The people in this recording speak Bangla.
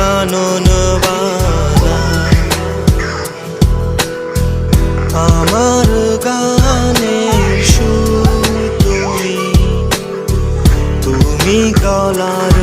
কাননবালা আমার গানে তুমি তুমি গলার